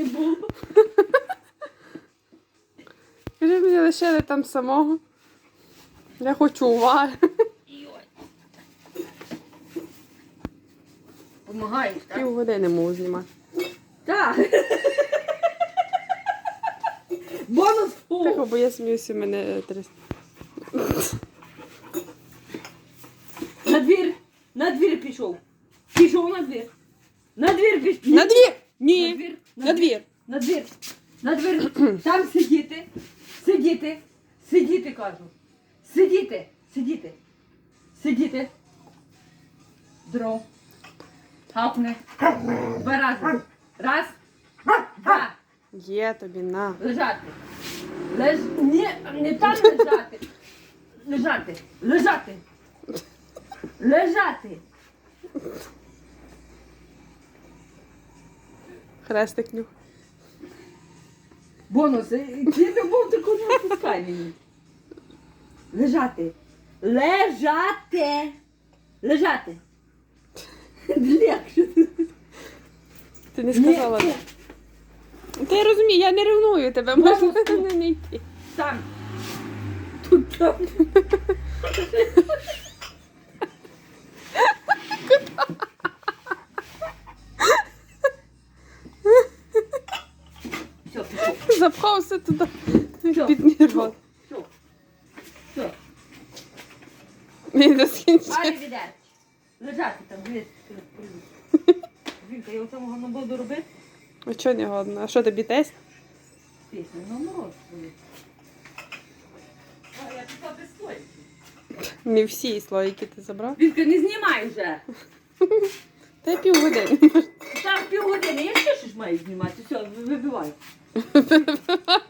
не було. Каже, мені лишили там самого. Я хочу уваги. Помагаєш, так? Півгодини можу знімати. Так. Бонус Тихо, бо я сміюся, мене тряс. На двір. На двір пішов. Пішов на двір. На двір пішов. На двір! На Ні! двір. На двір! На двір. На двір. Там сидіти. Сидіти. Сидіти, кажу. Сидіти. Сидіти. Сидіти. Дров. Хапне. Два рази. Раз. Два. Є тобі на. Лежати. Леж... Ні, не там лежати. Лежати. Лежати. Лежати. Хрестик нюх. Бонус. е, Ти був таку не пускай мені. Лежати. Лежати. Лежати. Легше. Ти не сказала. Ні. Та я розумію, я не ревную тебе, Можна можна не йти. Там. Тут там. Запхався туди під мій рот. Все. Все. Він не Лежати там, дивись. Жінка, я оцього не буду робити. А чого не годно? А що тобі тесть? Пісню, ну мороз свою. А я пішла без стойки. Не всі слоїки ти забрав. Вінка, не знімай вже. Та й півгодини. Півгодини, я ще щось маю знімати. Все, вибивай.